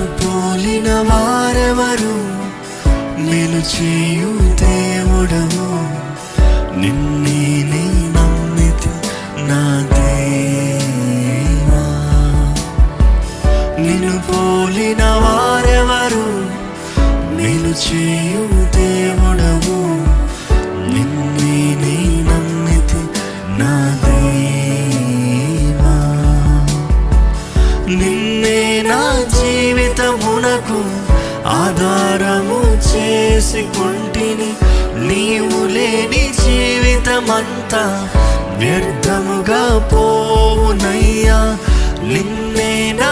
నిన్ను పోలిన వారెవరు? నేను చేయు దేవుడవు నిన్నే నీ నమ్మితి నా దేవా. నిన్ను పోలిన వారెవరు? నేను చేయు దేవుడవు నిన్నే నమ్మితి నా దేవా. నిన్నే నా జీవితమునకు ఆధారము చేసుకుంటిని నీవు లేని జీవితమంతా వ్యర్థముగా పోవునయ్యా. నిన్నేనా